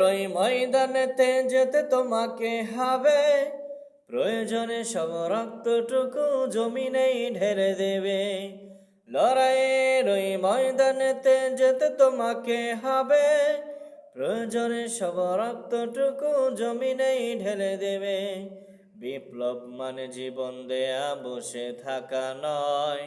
ওই ময়দানেতে যেতে তোমাকে হবে। প্রয়োজনে সব রক্তটুকু জমিনেই ঢেলে দেবে। লড়াইয়ের ওই ময়দানেতে যেতে তোমাকে হবে। প্রয়োজনে সব রক্তটুকু জমিনেই ঢেলে দেবে। বিপ্লব মানে জীবন দেয়া, বসে থাকা নয়।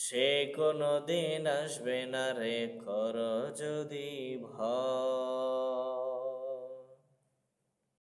সে কোনো দিন আসবে না রে কর যদি ভয়।